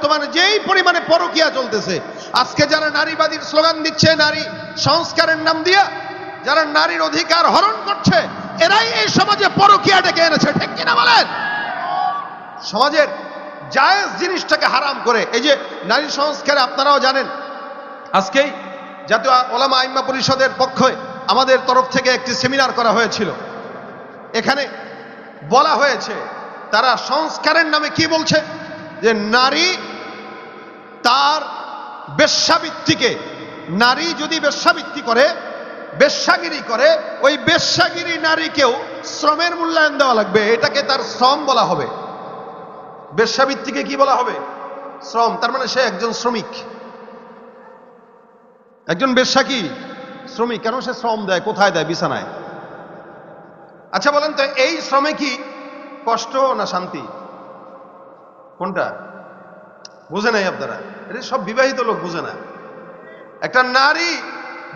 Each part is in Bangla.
বর্তমানে যেই পরিমাণে পরকিয়া চলতেছে, আজকে যারা নারীবাদীর স্লোগান দিচ্ছে, নারী সংস্কারের নাম দিয়া, যারা নারীর অধিকার হরণ করছে, এরাই এই সমাজে পরকিয়া ডেকে এনেছে, ঠিক কিনা বলেন? সমাজের জায়েজ জিনিসটাকে হারাম করে, এই যে নারী সংস্কারে আপনারাও জানেন, আজকেই জাতীয় ওলামা আইম্মা পরিষদের পক্ষে আমাদের তরফ থেকে একটি সেমিনার করা হয়েছিল। এখানে বলা হয়েছে, তারা সংস্কারের নামে কি বলছে? যে নারী তার বেশ্যাবৃত্তিকে, নারী যদি বেশ্যাবৃত্তি করে, বেশ্যাগিরি করে, ওই বেশ্যাগিরি নারীকেও শ্রমের মূল্যায়ন দেওয়া লাগবে, এটাকে তার শ্রম বলা হবে। বেশ্যাবৃত্তিকে কি বলা হবে? শ্রম, তার মানে সে একজন শ্রমিক। একজন বেশ্যা কি শ্রমিক, কেন সে শ্রম দেয়? কোথায় দেয়? বিছানায়। আচ্ছা বলেন তো, এই শ্রমে কি কষ্ট না শান্তি? কোনটা? বুঝে নাই আপনারা? এটা সব বিবাহিত লোক বুঝে না। একটা নারী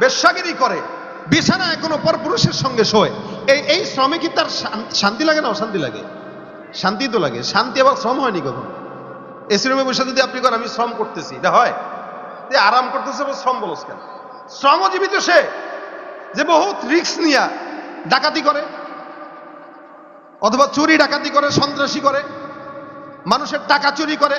বেশ্যাগিরি করে, বিছানায় কোনো পর পুরুষের সঙ্গে শোয়। এই এই শ্রমে কি তার শান্তি লাগে না অশান্তি লাগে? শান্তি তো লাগে। শান্তি আবার শ্রম হয়নি কখন? এসি রুমে বসে যদি আপনি করেন, আমি শ্রম করতেছি, এটা হয়? যে আরাম করতেছে শ্রম বলস কেন? শ্রমজীবিত সে, যে বহুত রিস্ক নিয়া ডাকাতি করে, অথবা চুরি ডাকাতি করে, সন্ত্রাসী করে, মানুষের টাকা চুরি করে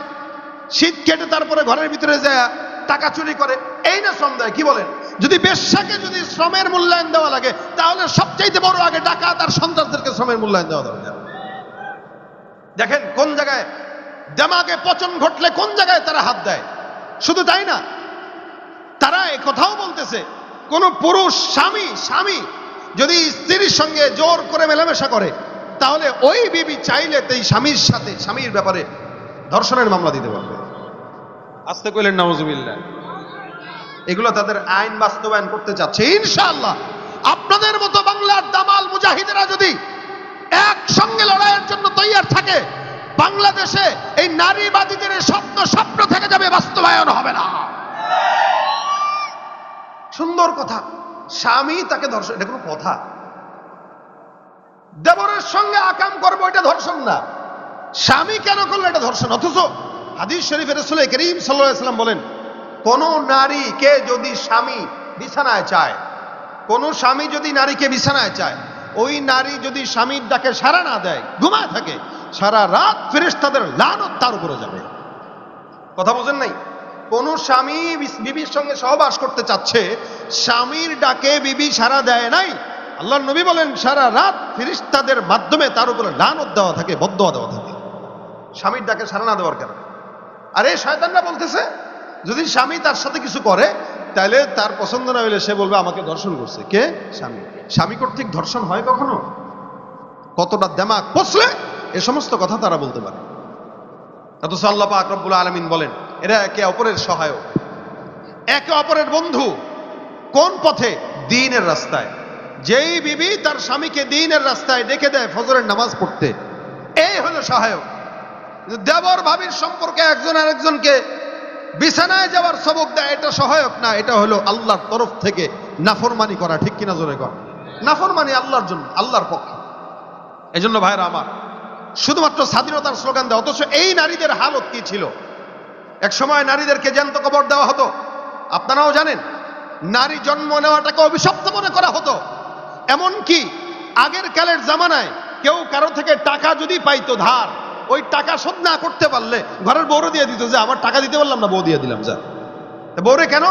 শীত কেটে তারপরে ঘরের ভিতরে যায়, টাকা চুরি করে, এই না শ্রম দেয়, কি বলেন? যদি বেশ্যাকে যদি শ্রমের মূল্যায়ন দেওয়া লাগে, তাহলে সবচাইতে বড় আগে টাকা, তার সন্ত্রাসদেরকে শ্রমের মূল্যায়ন দেওয়া দরকার। দেখেন, কোন জায়গায় দেমাগে পচন ঘটলে কোন জায়গায় তারা হাত দেয়? শুধু তাই না, তারা কথাও বলতেছে, কোন পুরুষ স্বামী স্বামী যদি স্ত্রীর সঙ্গে জোর করে মেলামেশা করে, তাহলে ওই বিবি চাইলে এই স্বামীর সাথে, স্বামীর ব্যাপারে ধর্ষণের মামলা দিতে পারবে। আসতে কইলেন নওয়াজুবিল্লাহ এগুলো তাদের আইন বাস্তবায়ন করতে চাচ্ছে ইনশাআল্লাহ, আপনাদের মতো বাংলার দামাল মুজাহিদেরা যদি একসঙ্গে লড়াইয়ের জন্য তৈয়ার থাকে, বাংলাদেশে এই নারীবাদীদের স্বপ্ন স্বপ্ন থেকে যাবে, বাস্তবায়ন হবে না। সুন্দর কথা। স্বামী তাকে ধর্ষণ এটা কোনো কথা। দেবরের সঙ্গে আকাম করব, এটা ধর্ষণ না। স্বামী কেন করল, এটা ধর্ষণ, অথচ হাদিস শরীফের রসুল করিম সাল্লাম বলেন, কোন নারীকে যদি স্বামী বিছানায় চায়, কোন স্বামী যদি নারীকে বিছানায় চায়, ওই নারী যদি স্বামীর ডাকে সারা না দেয়, ঘুমায় থাকে, সারা রাত ফেরেস তাদের লানত তার উপরে যাবে। কথা বোঝেন নাই? কোন স্বামী বিবির সঙ্গে সহবাস করতে চাচ্ছে, স্বামীর ডাকে বিবি সারা দেয় নাই আল্লাহ নবী বলেন, সারা রাত ফিরিস্তাদের মাধ্যমে তার উপরে লানত দেওয়া থাকে বদয়া দেওয়া থাকে। স্বামীর ডাকে সারা না দেওয়ার কারণে। আর, শয়তানরা বলতেছে, যদি স্বামী তার সাথে কিছু করে তাহলে তার পছন্দ না হলে সে বলবে, আমাকে ধর্ষণ করছে। কে? স্বামী। স্বামী কর্তৃক ধর্ষণ হয় কখনো? কতটা দেমাগ পচলে, এ সমস্ত কথা তারা বলতে পারে। অথচ আল্লাহ পাক আলমিন বলেন, এরা একে অপরের সহায়ক। একে অপরের বন্ধু। কোন পথে? দিনের রাস্তায়। যেই বিবি তার স্বামীকে দিনের রাস্তায় ডেকে দেয় ফজরের নামাজ পড়তে। এই হলো সহায়ক। দেবর ভাবির সম্পর্কে একজন আরেকজনকে বিছানায় যাওয়ার সবক দেয়, এটা সহায়ক না, এটা হলো আল্লাহর তরফ থেকে নাফরমানি করা, ঠিক কিনা জোরে কর নাফরমানি আল্লাহর জন্য, আল্লাহর পক্ষে। এই জন্য ভাইরা আমার, শুধুমাত্র স্বাধীনতার স্লোগান দেয়, অথচ এই নারীদের হালত কি ছিল? এক সময় নারীদেরকে জ্যান্ত কবর দেওয়া হতো। আপনারাও জানেন, নারী জন্ম নেওয়াটাকে অভিশপ্ত মনে করা হতো। এমন কি আগের কালের জামানায় কেউ কারও থেকে টাকা যদি পাইতো ধার ওই টাকা শোধ না করতে পারলে ঘরের বউরে দিয়ে দিত, যে, আমার টাকা দিতে পারলাম না, বউ দিয়ে দিলাম, যা। বউরে কেন?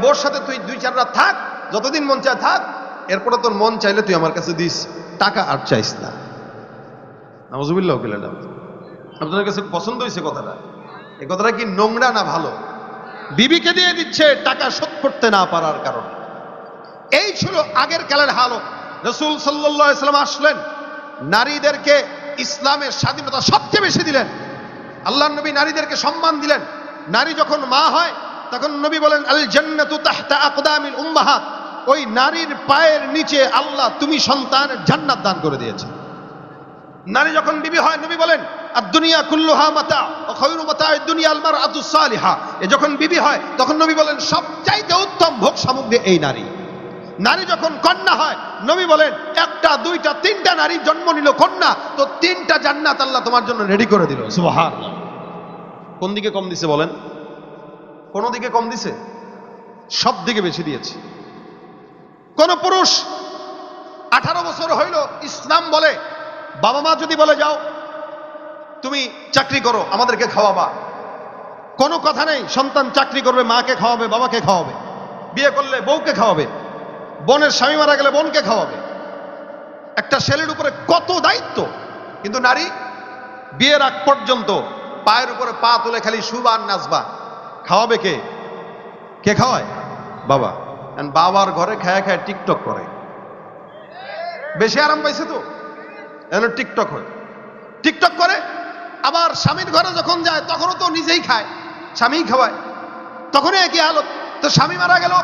বউর সাথে তুই দুই, চার রাত থাক, যতদিন মন চায় থাক, এরপরে তোর মন চাইলে তুই আমার কাছে দিস। টাকা আর চাইস না। নজুবিল্লাহ আপনাদের কাছে পছন্দ হয়েছে কথাটা। এই কথাটা কি নোংরা না ভালো? বিবিকে দিয়ে দিচ্ছে টাকা শোধ করতে না পারার কারণে। এই ছিল আগের কালের হালত রসুল সাল্লাম আসলেন। নারীদেরকে ইসলামের স্বাধীনতা সবচেয়ে বেশি দিলেন। আল্লাহ নবী নারীদেরকে সম্মান দিলেন। নারী যখন মা হয়, তখন নবী বলেন আল জান্নাতু তাহতা উম্মাহাত। ওই নারীর পায়ের নিচে আল্লাহ তুমি সন্তানের জান্নাত দান করে দিয়েছে। নারী যখন বিবি হয়, নবী বলেন আর দুনিয়া কুল্লুহা মাতা ও খৈরু মাতা দুনিয়া আলমার আতুসালিহা এ যখন বিবি হয়, তখন নবী বলেন, সবচাইতে উত্তম ভোগ সামগ্রী এই নারী। নারী যখন কন্যা হয়, নবী বলেন, একটা, দুইটা, তিনটা নারী জন্ম নিল কন্যা, তো তিনটা জান্নাত আল্লাহ তোমার জন্য রেডি করে দিল। সুবহানাল্লাহ। কোন দিকে কম দিছে বলেন? কোন দিকে কম দিছে? সব দিকে বেশি দিয়েছে। কোন পুরুষ আঠারো বছর হইল ইসলাম বলে, বাবা মা যদি বলে, যাও, তুমি চাকরি করো, আমাদেরকে খাওয়াবা। কোনো কথা নেই, সন্তান চাকরি করবে, মাকে খাওয়াবে, বাবাকে খাওয়াবে। বিয়ে করলে বউকে খাওয়াবে। বোনের স্বামী মারা গেলে বোনকে খাওয়াবে। একটা ছেলের উপরে কত দায়িত্ব, কিন্তু নারী বিয়ের আগ পর্যন্ত পায়ের উপরে পা তুলে খালি সুবান নাচবা। খাওয়াবে কে? কে খাওয়ায়? বাবা। বাবার ঘরে খায় খায় টিকটক করে। বেশি আরাম পাইছে তো? এন টিকটক হয়। টিকটক করে, আবার স্বামীর ঘরে যখন যায়, তখনও তো নিজেই খায়, স্বামীই খাওয়ায়। তখনই একই হালত। তো স্বামী মারা গেল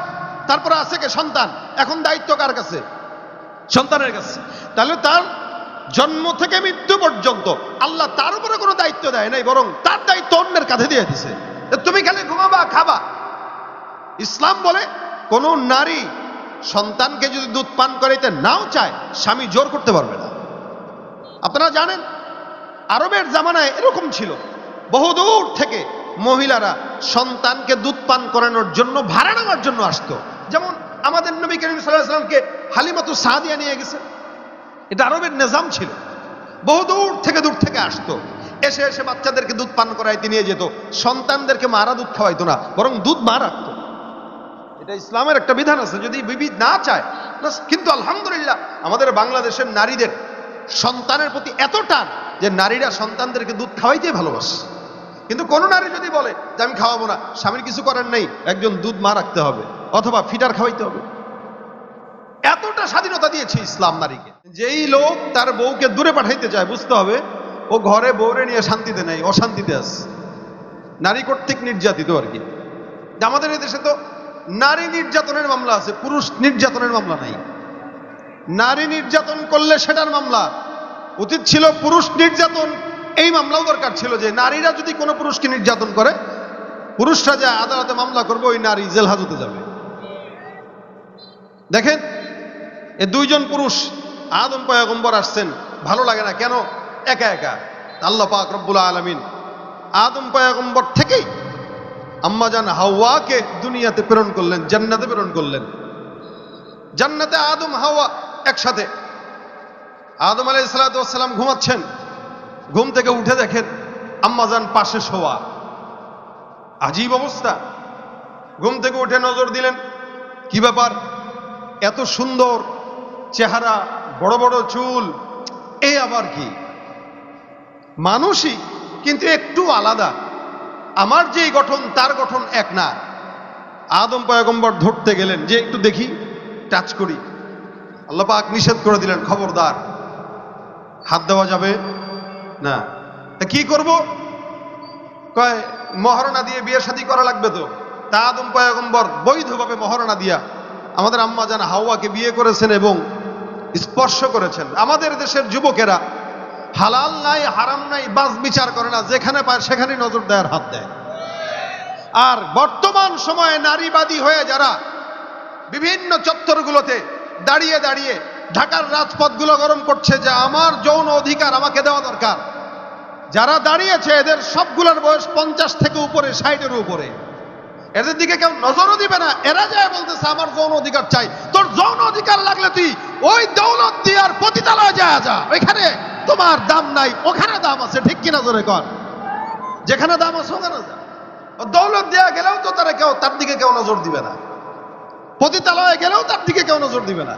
তারপরে আছে কে? সন্তান। এখন দায়িত্ব কার কাছে? সন্তানের কাছে। তাহলে তার জন্ম থেকে মৃত্যু পর্যন্ত আল্লাহ তার উপরে কোনো দায়িত্ব দেয় নাই, বরং তার দায়িত্ব অন্যের কাঁধে দিয়ে দিছে। তুমি খালি ঘুমাবা, খাবা। ইসলাম বলে, কোন নারী সন্তানকে যদি দুধ পান করাইতে নাও চায়, স্বামী জোর করতে পারবে না। আপনারা জানেন, আরবের জামানায় এরকম ছিল। বহুদূর থেকে মহিলারা সন্তানকে দুধ পান করানোর জন্য, ভাড়া নেওয়ার জন্য আসতো। আমাদের নবী করিম সাল্লাহামকে হালিমাতু সাদিয়া নিয়ে গেছে। এটা আরবের নিজাম ছিল। বহু দূর থেকে দূর থেকে আসতো। এসে এসে বাচ্চাদেরকে দুধ পান করাইতে নিয়ে যেত। সন্তানদেরকে মারা দুধ খাওয়াইতো না, বরং দুধ মা রাখতো। এটা ইসলামের একটা বিধান আছে, যদি বিবি না চায় কিন্তু আলহামদুলিল্লাহ, আমাদের বাংলাদেশের নারীদের সন্তানের প্রতি এত টান যে নারীরা সন্তানদেরকে দুধ খাওয়াইতে ভালোবাসে। কিন্তু কোন নারী যদি বলে যে আমি খাওয়াবো না, স্বামীর কিছু করার নেই, একজন দুধ মা রাখতে হবে, অথবা ফিটার খাওয়াইতে হবে। এতটা স্বাধীনতা দিয়েছে ইসলাম নারীকে। যেই লোক তার বউকে দূরে পাঠাইতে চায়, বুঝতে হবে, ও ঘরে বউরে নিয়ে শান্তিতে নেই, অশান্তিতে আছে। নারী কর্তৃক নির্যাতিত আর কি। আমাদের দেশে তো নারী নির্যাতনের মামলা আছে, পুরুষ নির্যাতনের মামলা নাই। নারী নির্যাতন করলে সেটার মামলা। উচিত ছিল পুরুষ নির্যাতন এই মামলাও দরকার ছিল যে নারীরা যদি কোনো পুরুষকে নির্যাতন করে, পুরুষরা যে আদালতে মামলা করবে, ওই নারী জেল হাজতে যাবে। দেখেন, এ দুইজন পুরুষ, আদম পয়গম্বর আসছেন, ভালো লাগে না, কেন? একা একা। আল্লাহ পাক রব্বুল আলমিন আদম পয়গম্বর থেকেই আম্মাজান হাওয়াকে দুনিয়াতে প্রেরণ করলেন, জান্নাতে প্রেরণ করলেন। জান্নাতে আদম হাওয়া একসাথে। আদম আলাই সালাতাম ঘুমাচ্ছেন। ঘুম থেকে উঠে দেখেন আম্মাজান পাশে শোয়া। আজীব অবস্থা। ঘুম থেকে উঠে নজর দিলেন, কি ব্যাপার? এত সুন্দর চেহারা, বড় বড় চুল, এ আবার কি? মানুষই কিন্তু একটু আলাদা। আমার যেই গঠন, তার গঠন এক না। আদম পয়গম্বর ধরতে গেলেন, যে একটু দেখি, টাচ করি। আল্লাহ পাক নিষেধ করে দিলেন, খবরদার, হাত দেওয়া যাবে না। তা কি করব? কয়, মহারণা দিয়ে বিয়ে শাদী করা লাগবে তো। তা আদম পয়গম্বর বৈধভাবে মহারণা দিয়া আমাদের আম্মা জান হাওয়াকে বিয়ে করেছেন এবং স্পর্শ করেছেন। আমাদের দেশের যুবকেরা হালাল নাই, হারাম নাই বাস বিচার করে না, যেখানে পায় সেখানে নজর দেওয়ার হাত দেয়। আর বর্তমান সময়ে নারীবাদী হয়ে যারা বিভিন্ন চত্বরগুলোতে দাঁড়িয়ে দাঁড়িয়ে ঢাকার রাজপথগুলো গরম করছে যে আমার যৌন অধিকার আমাকে দেওয়া দরকার। যারা দাঁড়িয়েছে, এদের সবগুলোর বয়স পঞ্চাশ থেকে উপরে, ষাটের উপরে। এদের দিকে কেউ নজরও দিবে না। এরা যায় বলতেছে, আমার যৌন অধিকার চাই। তোর যৌন অধিকার লাগলে তুই ওই দৌলত দিয়ার পতিতালয় যায় যা। ওইখানে তোমার দাম নাই, ওখানে দাম আছে, ঠিক কিনা জোরে কর। যেখানে দাম আছে, ওখানে যা দৌলত দেওয়া গেলেও তো তারা কেউ, তার দিকে কেউ নজর দিবে না। পতিতালয়ে গেলেও তার দিকে কেউ নজর দিবে না।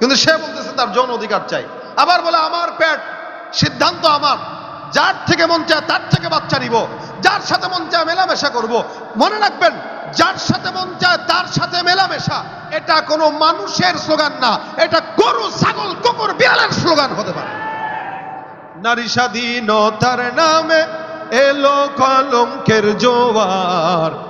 কিন্তু সে বলতেছে, তার যৌন অধিকার চাই। আবার বলে, আমার পেট, সিদ্ধান্ত আমার। যার থেকে মন চায়, তার থেকে বাচ্চা নিব। যার সাথে মন চায়, মেলামেশা করব। মনে রাখবেন, যার সাথে মন চায়, তার সাথে মেলামেশা। এটা কোনো মানুষের স্লোগান না। এটা গরু, ছাগল, কুকুর, বিড়ালের স্লোগান হতে পারে। নারী স্বাধীনতার নামে এলো কলঙ্কের জোয়ার।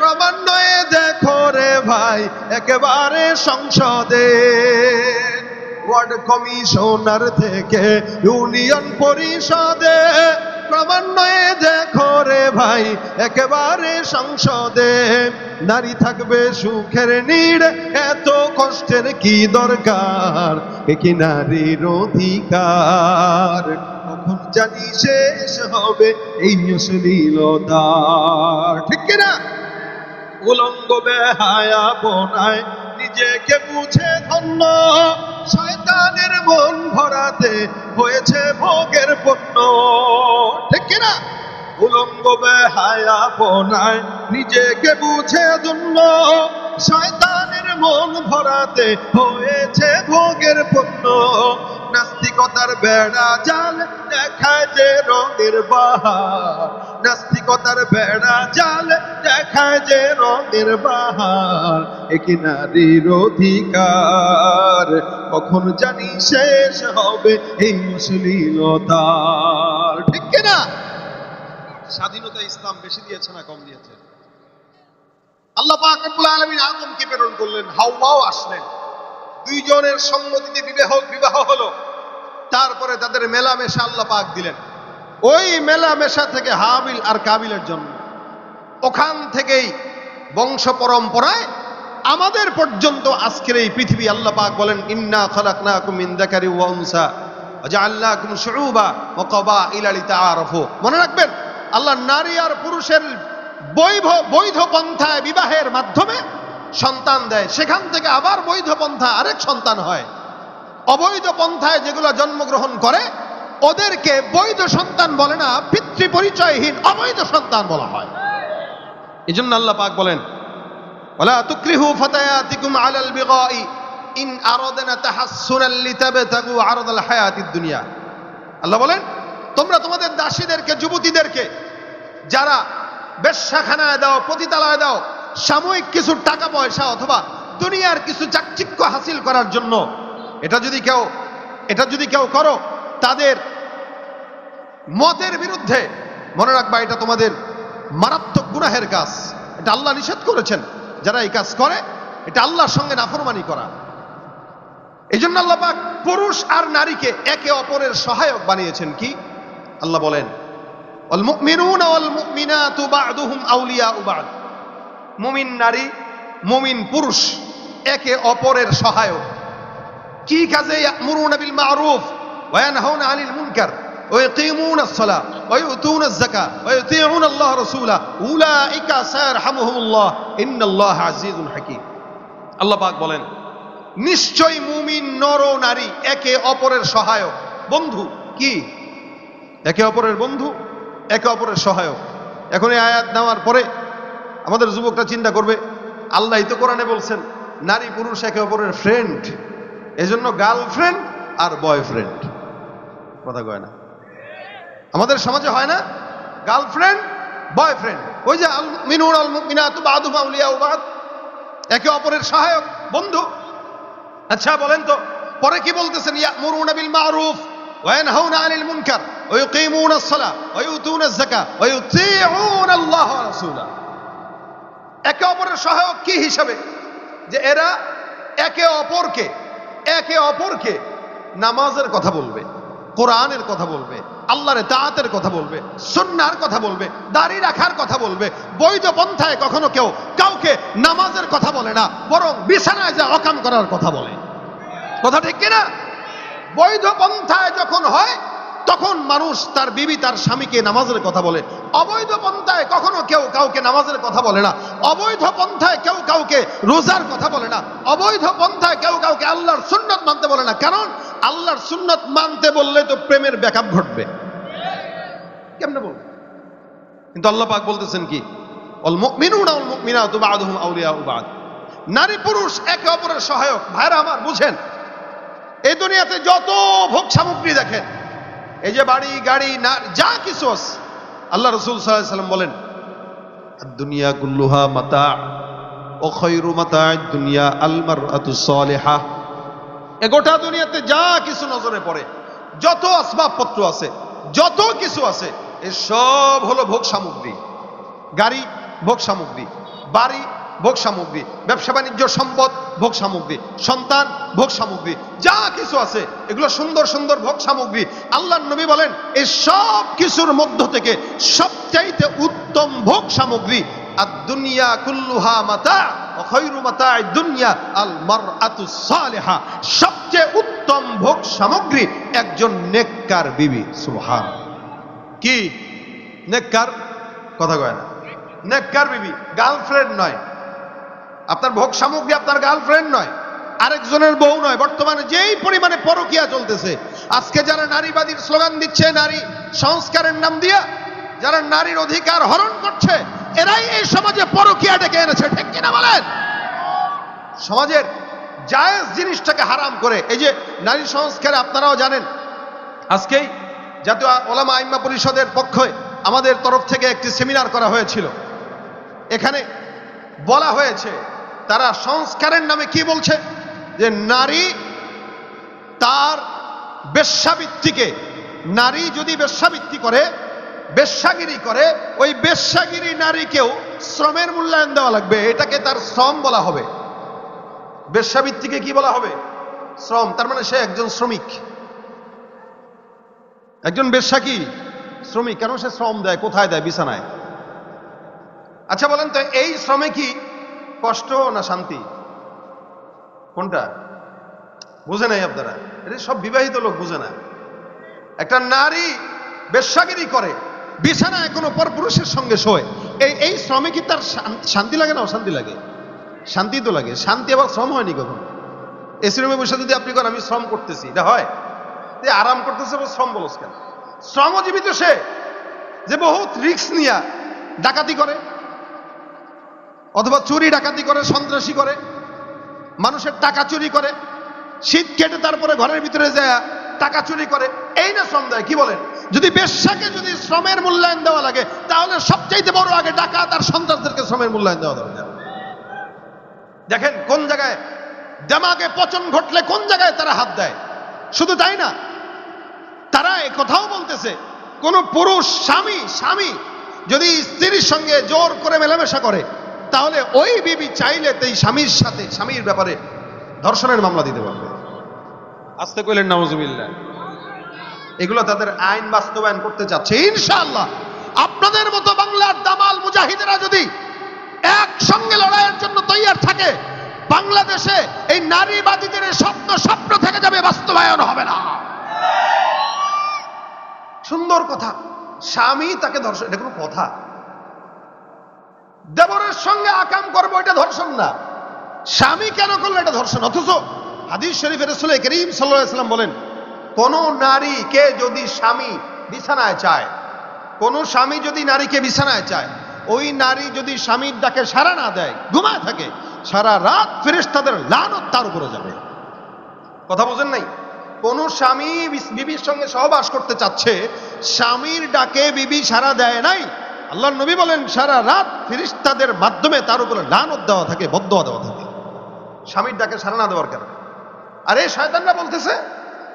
ক্রমান্বয়ে দেখো রে ভাই, একেবারে সংসদে। ওয়ার্ড কমিশনার থেকে ইউনিয়ন পরিষদে ক্রমান্বয়ে দেখো রে ভাই, একেবারে সংসদে। নারী থাকবে সুখের নীড়, এত কষ্টের কি দরকার? কি নারীর অধিকার? কখন জানি শেষ হবে এই অশ্লীলতার ঠিক কিনা? উলঙ্গ বেহায়া বোনায়। নিজেকে বুঝে ধন্য, শয়তানের মন ভরাতে হয়েছে ভোগের পণ্য। ঠিক কিনা? উলঙ্গ বেহায়া বোনায়, নিজেকে বুঝে ধন্য, শয়তানের মন ভরাতে হয়েছে ভোগের পণ্য। নাস্তিকতার বেড়া জাল দেখায় যে রঙের বাহার। নাস্তিকতার বেড়া জাল দেখায় যে রঙের বাহার। একই নারীর অধিকার, কখন জানি শেষ হবে এই অশ্লীলতার। ঠিক কিনা? স্বাধীনতা ইসলাম বেশি দিয়েছে না কম দিয়েছে? আল্লাহ পাক রব্বুল আলামিন আদমকে প্রেরণ করলেন, হাওয়াও আসলেন। দুইজনের সম্মতিতে বিবাহ বিবাহ হলো। তারপরে তাদের মেলামেশা আল্লাহ পাক দিলেন। ওই মেলামেশা থেকে হাবিল আর কাবিলের জন্ম। ওখান থেকেই বংশ পরম্পরায় আমাদের পর্যন্ত আজকের এই পৃথিবী আল্লাহ পাক বলেন, ইন্না খালাকনাকুম মিন যাকারি ওয়া উনসা ওয়াজআলনাকুম শুউবা ওয়া ক্বাবাইলা লিতাআরাফু। মনে রাখবেন, আল্লাহ নারী আর পুরুষের বৈধ বৈধ পন্থায় বিবাহের মাধ্যমে সন্তান দেয়, সেখান থেকে আবার বৈধ পন্থা আরেক সন্তান হয়। অবৈধ পন্থায় যেগুলো জন্মগ্রহণ করে, ওদেরকে বৈধ সন্তান বলে না পিতৃ পরিচয়হীন অবৈধ সন্তান বলা হয়। এই জন্য আল্লাহ পাক বলেন ওলা তুকরিহু ফাতায়াতিকুম আলাল বিগাই, ইন আরাদনা তাহাসসুনাল দুনিয়া। আল্লাহ বলেন, তোমরা তোমাদের দাসীদেরকে, যুবতীদেরকে, যারা বেশ্যাখানায় দাও, পতিতালয় দাও সাময়িক কিছু টাকা পয়সা অথবা দুনিয়ার কিছু চাকচিক্য হাসিল করার জন্য, এটা যদি কেউ, এটা যদি কেউ করো, তাদের মতের বিরুদ্ধে, মনে রাখবা এটা তোমাদের মারাত্মক গুনাহের কাজ। এটা আল্লাহ নিষেধ করেছেন, যারা এই কাজ করে, এটা আল্লাহর সঙ্গে নাফরমানি করা। এই জন্য আল্লাপাক পুরুষ আর নারীকে একে অপরের সহায়ক বানিয়েছেন কি? আল্লাহ বলেন অল মুমিনুন অল মুমিনাতু বা'দুহুম আউলিয়া বা'দ। মুমিন নারী মুমিন পুরুষ একে অপরের সহায়ক কি কাজে ইয়ামুরুনা বিল মারুফ ওয়া ইয়ানহাউনা আনিল মুনকার ويقيمون الصلاة ويؤتون الزكاة ويطيعون الله رسوله أولئك سيرحمهم الله إن الله عزيز حكيم আল্লাহ পাক বলেন নিশ্চয় মুমিন নর নারী একে অপরের সহায়ক বন্ধু কি একে অপরের বন্ধু একে অপরের সহায়ক এখন এই আয়াত নেওয়ার পরে আমাদের যুবকরা চিন্তা করবে আল্লাহ তো কোরআনে বলছেন, নারী পুরুষ একে অপরের ফ্রেন্ড এজন্য গার্লফ্রেন্ড আর বয়ফ্রেন্ড কথা কয় না। আমাদের সমাজে হয় না? গার্লফ্রেন্ড বয়ফ্রেন্ড ওই যে আল মিনুর আল মিনাতু বাদু বাউলিয়া উবাদ একে অপরের সহায়ক, বন্ধু। আচ্ছা বলেন তো, পরে কি বলতেছেন? ইয়া ইয়ামুরুনা বিল মারুফ ওয়া আনিল মুনকার। ওয়া ইউকিমুনা সালাহ ওয়া ইউতুনা আয-যাকাহ ওয়া ইউতিউনা আল্লাহ ওয়া রাসূলাহ। একে অপরের সহায়ক কি হিসাবে? যে এরা একে অপরকে একে অপরকে নামাজের কথা বলবে, কোরআনের কথা বলবে, আল্লাহর তাআতের কথা বলবে সুন্নার কথা বলবে, দাড়ি রাখার কথা বলবে, বৈধ পন্থায় কখনো কেউ কাউকে নামাজের কথা বলে না, বরং বিছানায় যা অকাম করার কথা বলে। কথা ঠিক কিনা? বৈধ পন্থায় যখন হয় তখন মানুষ তার বিবি তার স্বামীকে নামাজের কথা বলে। অবৈধ পন্থায় কখনো কেউ কাউকে নামাজের কথা বলে না। অবৈধ পন্থায় কেউ কাউকে রোজার কথা বলে না। অবৈধ পন্থায় কেউ কাউকে আল্লাহর সুন্নত মানতে বলে না। কারণ আল্লাহর সুন্নত মানতে বললে তো প্রেমের ব্যাকআপ ঘটবে। কেমনে বলবে? কিন্তু আল্লাহ পাক বলতেছেন কি? নারী পুরুষ একে অপরের সহায়ক। ভাইরা আমার, বুঝেন? এই দুনিয়াতে যত ভোগ সামগ্রী দেখেন এই যে বাড়ি, গাড়ি, না, যা কিছু আছে। আল্লাহ রসুল সাল্লাম বলেন দুনিয়া কুল্লুহা মাতা খৈরু মাতা দুনিয়া আলমার সালেহা এ গোটা দুনিয়াতে যা কিছু নজরে পড়ে, যত আসবাবপত্র আছে, যত কিছু আছে, এ সব হলো ভোগ সামগ্রী। গাড়ি, ভোগ সামগ্রী। বাড়ি ভোগ সামগ্রী, ব্যবসা বাণিজ্য, সম্পদ, ভোগ সামগ্রী, সন্তান, ভোগ সামগ্রী, যা কিছু আছে, এগুলো সুন্দর সুন্দর ভোগ সামগ্রী। আল্লাহ নবী বলেন এই সব কিছুর মধ্য থেকে সবচাইতে উত্তম ভোগ সামগ্রী আর দুনিয়া কুল্লুহা মাতা দুনিয়া আল সবচেয়ে উত্তম ভোগ সামগ্রী একজন নেককার বিবি, সুবহান। কি? নেককার? কথা কয় না। নেককার বিবি, গার্লফ্রেন্ড নয়। আপনার ভোগ সামগ্রী আপনার গার্লফ্রেন্ড নয়, আরেকজনের বউ নয়, বর্তমানে যেই পরিমাণে পরকিয়া চলতেছে, আজকে যারা নারীবাদীর স্লোগান দিচ্ছে, নারী সংস্কারের নাম দিয়া যারা নারীর অধিকার হরণ করছে, এরাই এই সমাজে পরকিয়া ডেকে এনেছে, ঠিক কিনা বলেন? সমাজের জায়েজ জিনিসটাকে হারাম করে, এই যে নারী সংস্কারে আপনারাও জানেন, আজকেই জাতীয় ওলামা আইম্মা পরিষদের পক্ষে আমাদের তরফ থেকে একটি সেমিনার করা হয়েছিল। এখানে বলা হয়েছে তারা সংস্কারের নামে কি বলছে? যে নারী তার বেশ্যাবৃত্তিকে, নারী যদি বেশ্যাবৃত্তি করে, বেশ্যাগিরি করে, ওই বেশ্যাগিরি নারীকেও শ্রমের মূল্যায়ন দেওয়া লাগবে। এটাকে তার শ্রম বলা হবে। বেশ্যাবৃত্তিকে কি বলা হবে? শ্রম। তার মানে সে একজন শ্রমিক। একজন বেশ্যা কি শ্রমিক। কেন সে শ্রম দেয়? কোথায় দেয়? বিছানায়। আচ্ছা বলেন তো, এই শ্রমে কি কষ্ট না শান্তি? কোনটা? বুঝে নাই আপনারা? এটা সব বিবাহিত লোক বুঝে না। একটা নারী বেশ্যাগিরি করে, বিছানায় কোনো পরপুরুষের সঙ্গে শোয়। এই এই শ্রমে কি তার শান্তি লাগে না অশান্তি লাগে? শান্তি তো লাগে। শান্তি আবার শ্রম হয়নি কখন? এসি রুমে বসে যদি আপনি করেন, আমি শ্রম করতেছি। এটা হয়? যে আরাম করতেছে শ্রম বলস কেন? শ্রমজীবী তো সে, যে বহুত রিক্স নিয়া ডাকাতি করে। অথবা চুরি ডাকাতি করে, সন্ত্রাসী করে, মানুষের টাকা চুরি করে, শীত কেটে তারপরে ঘরের ভিতরে যায়, টাকা চুরি করে, এই না শ্রম দেয় কি বলেন? যদি বেশ্যাকে যদি শ্রমের মূল্যায়ন দেওয়া লাগে, তাহলে সবচাইতে বড় আগে টাকা আর সন্ত্রাসদেরকে শ্রমের মূল্যায়ন দেওয়া দরকার। দেখেন, কোন জায়গায় দেমাগে পচন ঘটলে কোন জায়গায় তারা হাত দেয়? শুধু তাই না, তারা এ কথাও বলতেছে, কোন পুরুষ স্বামী স্বামী যদি স্ত্রীর সঙ্গে জোর করে মেলামেশা করে তাহলে ওই বিবি চাইলে এই স্বামীর সাথে স্বামীর ব্যাপারে ধর্ষণের মামলা দিতে পারবে। আসতে কইলেন নওয়াজুবিল্লাহ এগুলো তাদের আইন বাস্তবায়ন করতে চাচ্ছে। ইনশাআল্লাহ আপনাদের মতো বাংলার দামাল মুজাহিদেরা যদি একসঙ্গে লড়াইয়ের জন্য তৈয়ার থাকে বাংলাদেশে এই নারীবাদীদের স্বপ্ন স্বপ্ন থেকে যাবে বাস্তবায়ন হবে না। সুন্দর কথা। স্বামী তাকে ধর্ষণ এটা কোনো কথা। দেবরের সঙ্গে আকাম করব, এটা ধর্ষণ না। স্বামী কেন করল এটা ধর্ষণ? অথচ হাদিস শরীফের করিম সাল্লাম বলেন, কোন নারীকে যদি স্বামী বিছানায় চায়, কোন স্বামী যদি নারীকে বিছানায় চায়, ওই নারী যদি স্বামীর ডাকে সারা না দেয়, ঘুমায় থাকে, সারা রাত ফেরেস তাদের লানত তার উপরে যাবে। কথা বোঝেন নাই? কোন স্বামী বিবির সঙ্গে সহবাস করতে চাচ্ছে, স্বামীর ডাকে বিবি সারা দেয় নাই আল্লাহ নবী বলেন, সারা রাত ফিরিস্তাদের মাধ্যমে তার উপরে লানত দেওয়া থাকে বদয়া দেওয়া থাকে। স্বামীর ডাকে সারা না দেওয়ার কারণে। আর এই শয়তানরা বলতেছে,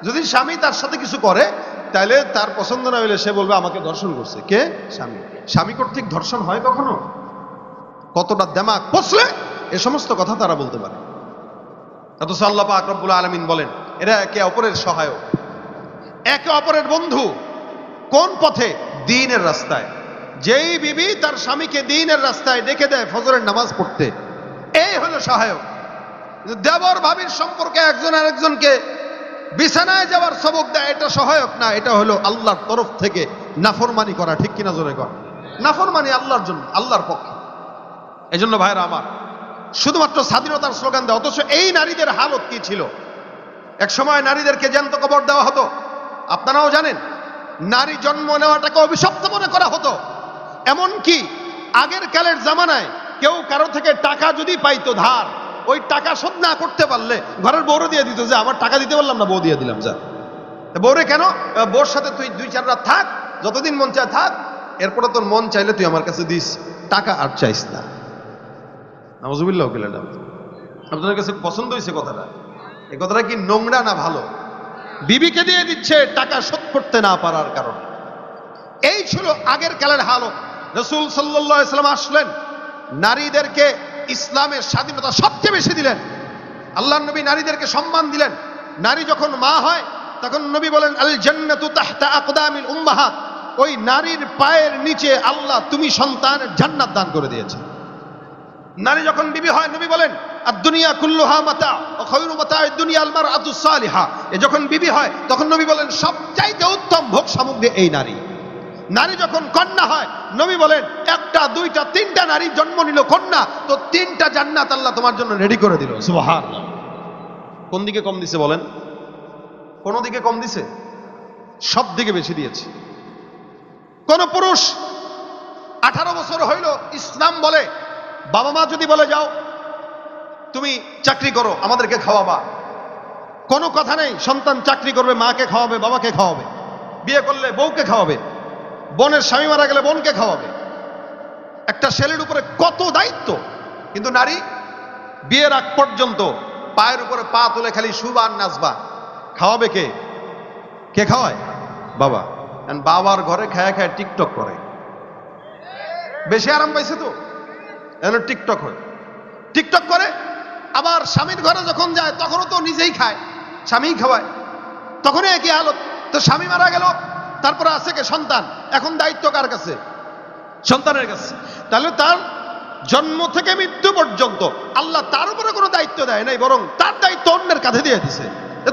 যদি স্বামী তার সাথে কিছু করে তাহলে তার পছন্দ না হলে সে বলবে, আমাকে ধর্ষণ করছে। কে? স্বামী। স্বামী কর্তৃক ধর্ষণ হয় কখনো? কতটা দেমাগ পচলে এ সমস্ত কথা তারা বলতে পারে। অথচ আল্লাহ পাক রব্বুল আলমিন বলেন, এরা একে অপরের সহায়ক। একে অপরের বন্ধু। কোন পথে? দিনের রাস্তায়। যেই বিবি তার স্বামীকে দিনের রাস্তায় ডেকে দেয় ফজরের নামাজ পড়তে, এই হলো সহায়ক। দেবর ভাবির সম্পর্কে একজন আরেকজনকে বিছানায় যাওয়ার সবক দেয়, এটা সহায়ক না, এটা হলো আল্লাহর তরফ থেকে নাফরমানি করা, ঠিক কিনা জোরে কর নাফরমানি আল্লাহর জন্য, আল্লাহর পক্ষে। এজন্য ভাইরা আমার, শুধুমাত্র স্বাধীনতার স্লোগান দেয়, অথচ এই নারীদের হালত কি ছিল? এক সময় নারীদেরকে জ্যান্ত কবর দেওয়া হতো। আপনারাও জানেন, নারী জন্ম নেওয়াটাকে অভিশপ্ত মনে করা হতো। এমন কি আগের কালের জামানায় কেউ কারও থেকে টাকা যদি পাইতো ধার, ওই টাকা শোধ না করতে পারলে ঘরের বউরে দিয়ে দিত যে, আমার টাকা দিতে পারলাম না, বউ দিয়ে দিলাম, যা। বউরে কেন? বউর সাথে তুই দুই, চার রাত থাক, যতদিন মন চায় থাক, এরপরে তোর মন চাইলে তুই আমার কাছে দিস। টাকা আর চাইস না। নজুবিল্লাহ আপনাদের কাছে পছন্দ হয়েছে কথাটা। এই কথাটা কি নোংরা না ভালো? বিবিকে দিয়ে দিচ্ছে টাকা শোধ করতে না পারার কারণে। এই ছিল আগের কালের হালত রসুল সাল্লাম আসলেন। নারীদেরকে ইসলামের স্বাধীনতা সবচেয়ে বেশি দিলেন। আল্লাহ নবী নারীদেরকে সম্মান দিলেন। নারী যখন মা হয়, তখন নবী বলেন আল জান্নাতু উম্মাহাত। ওই নারীর পায়ের নিচে আল্লাহ তুমি সন্তানের জান্নাত দান করে দিয়েছে। নারী যখন বিবি হয়, নবী বলেন আর দুনিয়া কুল্লুহা মাতা ও মাতা দুনিয়া আলমার আতুসালিহা এ যখন বিবি হয়, তখন নবী বলেন, সবচাইতে উত্তম ভোগ সামগ্রী এই নারী। নারী যখন কন্যা হয়, নবী বলেন, একটা, দুইটা, তিনটা নারী জন্ম নিল কন্যা, তো তিনটা জান্নাত আল্লাহ তোমার জন্য রেডি করে দিল। সুবহান কোন দিকে কম দিছে বলেন? কোন দিকে কম দিছে? সব দিকে বেশি দিয়েছে। কোন পুরুষ আঠারো বছর হইল ইসলাম বলে, বাবা মা যদি বলে, যাও, তুমি চাকরি করো, আমাদেরকে খাওয়াবা। কোনো কথা নেই, সন্তান চাকরি করবে, মাকে খাওয়াবে, বাবাকে খাওয়াবে। বিয়ে করলে বউকে খাওয়াবে। বোনের স্বামী মারা গেলে বোনকে খাওয়াবে। একটা ছেলের উপরে কত দায়িত্ব, কিন্তু নারী বিয়ের আগ পর্যন্ত পায়ের উপরে পা তুলে খালি সুবার নাচবা। খাওয়াবে কে? কে খাওয়ায়? বাবা। বাবার ঘরে খায়া খায় টিকটক করে। বেশি আরাম পাইছে তো? এন টিকটক হয়। টিকটক করে, আবার স্বামীর ঘরে যখন যায়, তখনও তো নিজেই খায়, স্বামীই খাওয়ায়। তখনই একই হালত। তো স্বামী মারা গেল তারপরে আছে কে? সন্তান। এখন দায়িত্ব কার কাছে? সন্তানের কাছে। তাহলে তার জন্ম থেকে মৃত্যু পর্যন্ত আল্লাহ তার উপরে কোনো দায়িত্ব দেয় নাই, বরং তার দায়িত্ব অন্যের কাঁধে দিয়ে দিছে।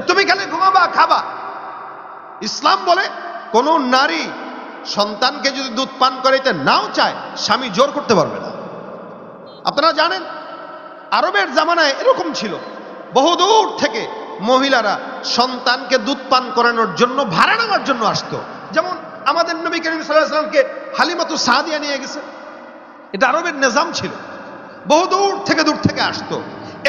তুমি খালি ঘুমাবা, খাবা। ইসলাম বলে, কোন নারী সন্তানকে যদি দুধ পান করাইতে নাও চায়, স্বামী জোর করতে পারবে না। আপনারা জানেন, আরবের জামানায় এরকম ছিল। বহুদূর থেকে মহিলারা সন্তানকে দুধ পান করানোর জন্য, ভাড়া নেওয়ার জন্য আসতো। আমাদের নবী করিম সাল্লাহামকে হালিমাতু সাদিয়া নিয়ে গেছে। এটা আরবের নিজাম ছিল। বহু দূর থেকে দূর থেকে আসতো।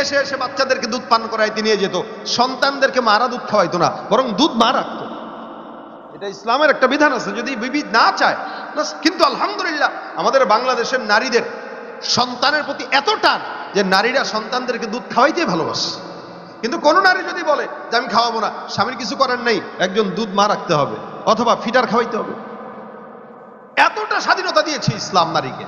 এসে এসে বাচ্চাদেরকে দুধ পান করাইতে নিয়ে যেত। সন্তানদেরকে মারা দুধ খাওয়াইতো না, বরং দুধ মা রাখতো। এটা ইসলামের একটা বিধান আছে, যদি বিবি না চায় কিন্তু আলহামদুলিল্লাহ আমাদের বাংলাদেশের নারীদের সন্তানের প্রতি এত টান যে নারীরা সন্তানদেরকে দুধ খাওয়াইতেই ভালোবাসে। কিন্তু কোনো নারী যদি বলে যে আমি খাওয়াবো না, স্বামীর কিছু করার নেই, একজন দুধ মা রাখতে হবে অথবা ফিটার খাওয়াইতে হবে। এতটা স্বাধীনতা দিয়েছে ইসলাম নারীকে।